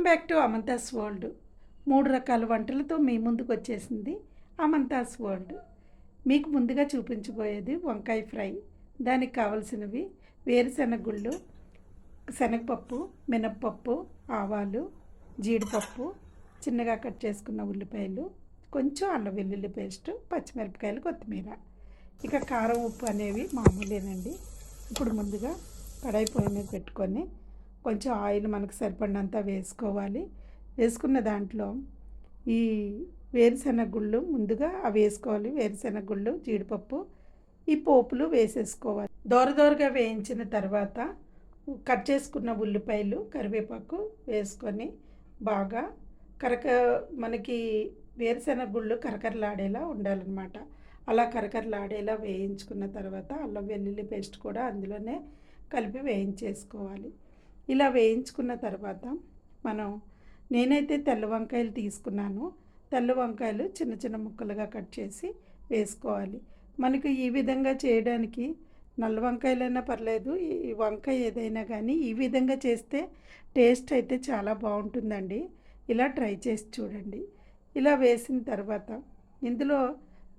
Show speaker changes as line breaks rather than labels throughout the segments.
Back to అమంతాస్ world మూడు రకాల వంటలతో మీ ముందుకు వచ్చేసింది అమంతాస్ వరల్డ్ మీకు ముందుగా చూపించబోయేది వంకాయ ఫ్రై. దానికి కావలసినవి వేరుశెనగ గుళ్ళు శనగపప్పు మినప్పప్పు ఆవాలు జీడిపప్పు చిన్నగా కట్ చేసుకున్న ఉల్లిపాయలు కొంచెం అల్ల వెల్లుల్లి పేస్ట్ పచ్చిమిరపకాయలు కొత్తిమీర. ఇక కారం ఉప్పు అనేవి మామూలేనండి. ఇప్పుడు ముందుగా కడాయి పొయ్యి మీద పెట్టుకొని కొంచెం ఆయిల్ మనకు సరిపడినంత వేసుకోవాలి. వేసుకున్న దాంట్లో ఈ వేరుశెనగ గుళ్ళు ముందుగా అవి వేసుకోవాలి. వేరుశెనగ గుళ్ళు జీడిపప్పు ఈ పోపులు వేసేసుకోవాలి. దోర దోరగా వేయించిన తర్వాత కట్ చేసుకున్న ఉల్లిపాయలు కరివేపాకు వేసుకొని బాగా కరక మనకి వేరుశెనగ గుళ్ళు కరకరలాడేలా ఉండాలన్నమాట. అలా కరకరలాడేలా వేయించుకున్న తర్వాత అల్లం వెల్లుల్లి పేస్ట్ కూడా అందులోనే కలిపి వేయించేసుకోవాలి. ఇలా వేయించుకున్న తర్వాత మనం నేనైతే తెల్ల వంకాయలు తీసుకున్నాను. తెల్ల వంకాయలు చిన్న చిన్న ముక్కలుగా కట్ చేసి వేసుకోవాలి. మనకు ఈ విధంగా చేయడానికి నల్ల వంకాయలైనా పర్లేదు ఈ వంకాయ ఏదైనా కానీ ఈ విధంగా చేస్తే టేస్ట్ అయితే చాలా బాగుంటుందండి. ఇలా ట్రై చేసి చూడండి. ఇలా వేసిన తర్వాత ఇందులో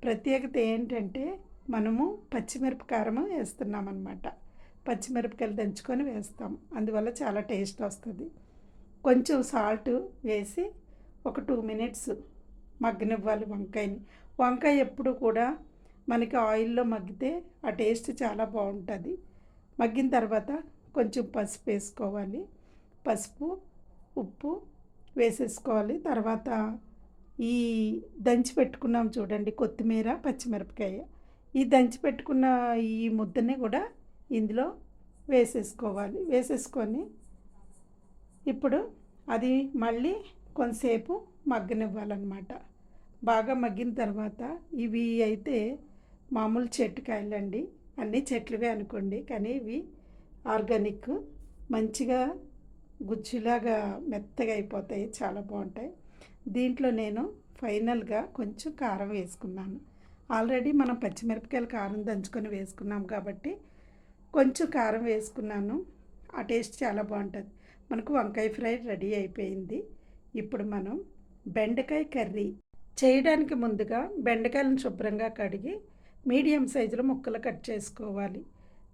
ప్రత్యేకత ఏంటంటే మనము పచ్చిమిరపకారం వేస్తున్నాం అన్నమాట పచ్చిమిరపకాయలు దంచుకొని వేస్తాం. అందువల్ల చాలా టేస్ట్ వస్తుంది. కొంచెం సాల్ట్ వేసి ఒక టూ మినిట్స్ మగ్గనివ్వాలి వంకాయని. వంకాయ ఎప్పుడు కూడా మనకి ఆయిల్లో మగ్గితే ఆ టేస్ట్ చాలా బాగుంటుంది. మగ్గిన తర్వాత కొంచెం పసుపు వేసుకోవాలి. పసుపు ఉప్పు వేసేసుకోవాలి. తర్వాత ఈ దంచి పెట్టుకున్నాం చూడండి కొత్తిమీర పచ్చిమిరపకాయ. ఈ దంచి పెట్టుకున్న ఈ ముద్దని కూడా ఇందులో వేసేసుకోవాలి. వేసేసుకొని ఇప్పుడు అది మళ్ళీ కొంతసేపు మగ్గనివ్వాలన్నమాట. బాగా మగ్గిన తర్వాత ఇవి అయితే మామూలు చెట్టుకాయలండి. అన్నీ చెట్లువే అనుకోండి. కానీ ఇవి ఆర్గానిక్ మంచిగా గుజ్జులాగా మెత్తగా అయిపోతాయి. చాలా బాగుంటాయి. దీంట్లో నేను ఫైనల్గా కొంచెం కారం వేసుకున్నాను. ఆల్రెడీ మనం పచ్చిమిరపకాయలు కారం దంచుకొని వేసుకున్నాం కాబట్టి కొంచెం కారం వేసుకున్నాను. ఆ టేస్ట్ చాలా బాగుంటుంది. మనకు వంకాయ ఫ్రై రెడీ అయిపోయింది. ఇప్పుడు మనం బెండకాయ కర్రీ చేయడానికి ముందుగా బెండకాయలను శుభ్రంగా కడిగి మీడియం సైజులో ముక్కలు కట్ చేసుకోవాలి.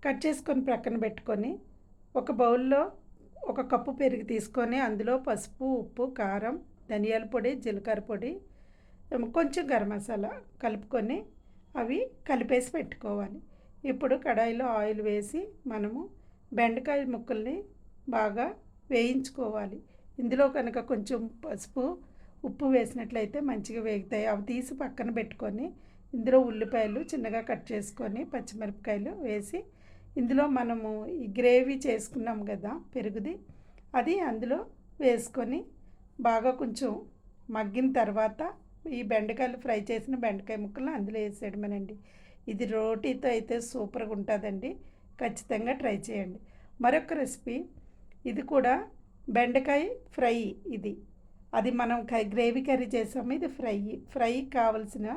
కట్ చేసుకొని ప్రక్కన పెట్టుకొని ఒక బౌల్లో ఒక కప్పు పెరుగు తీసుకొని అందులో పసుపు ఉప్పు కారం ధనియాల పొడి జీలకర్ర పొడి కొంచెం గరం మసాలా కలుపుకొని అవి కలిపేసి పెట్టుకోవాలి. ఇప్పుడు కడాయిలో ఆయిల్ వేసి మనము బెండకాయ ముక్కల్ని బాగా వేయించుకోవాలి. ఇందులో కనుక కొంచెం పసుపు ఉప్పు వేసినట్లయితే మంచిగా వేగుతాయి. అవి తీసి పక్కన పెట్టుకొని ఇందులో ఉల్లిపాయలు చిన్నగా కట్ చేసుకొని పచ్చిమిరపకాయలు వేసి ఇందులో మనము ఈ గ్రేవీ చేసుకున్నాం కదా పెరుగుది అది అందులో వేసుకొని బాగా కొంచెం మగ్గిన తర్వాత ఈ బెండకాయలు ఫ్రై చేసిన బెండకాయ ముక్కలు అందులో వేసేయడమేనండి. ఇది రోటీతో అయితే సూపర్గా ఉంటుందండి ఖచ్చితంగా ట్రై చేయండి. మరొక రెసిపీ ఇది కూడా బెండకాయ ఫ్రై ఇది. అది మనం గ్రేవీ కర్రీ చేసాము ఇది ఫ్రై ఫ్రై కావలసిన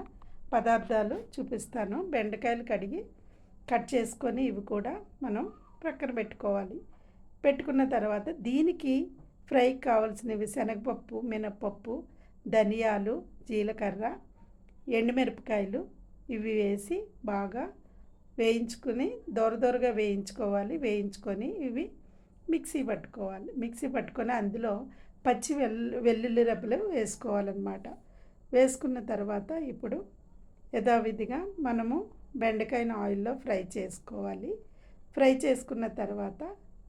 పదార్థాలు చూపిస్తాను. బెండకాయలు కడిగి కట్ చేసుకొని ఇవి కూడా మనం ప్రక్కన పెట్టుకోవాలి. పెట్టుకున్న తర్వాత దీనికి ఫ్రైకి కావాల్సినవి శనగపప్పు మినప్పప్పు ధనియాలు జీలకర్ర ఎండుమిరపకాయలు ఇవి వేసి బాగా వేయించుకొని దొరదొరగా వేయించుకోవాలి. వేయించుకొని ఇవి మిక్సీ పట్టుకోవాలి. మిక్సీ పట్టుకొని అందులో పచ్చి వెల్లు వెల్లుల్లి రెబ్బలు వేసుకోవాలన్నమాట. వేసుకున్న తర్వాత ఇప్పుడు యథావిధిగా మనము బెండకాయను ఆయిల్లో ఫ్రై చేసుకోవాలి. ఫ్రై చేసుకున్న తర్వాత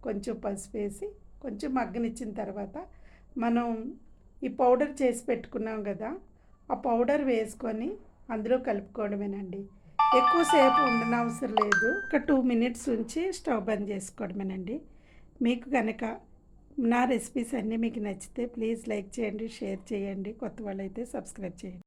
కొంచెం పసుపు వేసి కొంచెం మగ్గనిచ్చిన తర్వాత మనం ఈ పౌడర్ చేసి పెట్టుకున్నాం కదా ఆ పౌడర్ వేసుకొని అందులో కలుపుకోవడమేనండి. ఎక్కువసేపు ఉండనవసరం లేదు. ఒక టూ మినిట్స్ ఉంచి స్టవ్ బంద్ చేసుకోవడమేనండి. మీకు కనుక నా రెసిపీస్ అన్నీ మీకు నచ్చితే ప్లీజ్ లైక్ చేయండి షేర్ చేయండి. కొత్త వాళ్ళైతే సబ్స్క్రైబ్ చేయండి.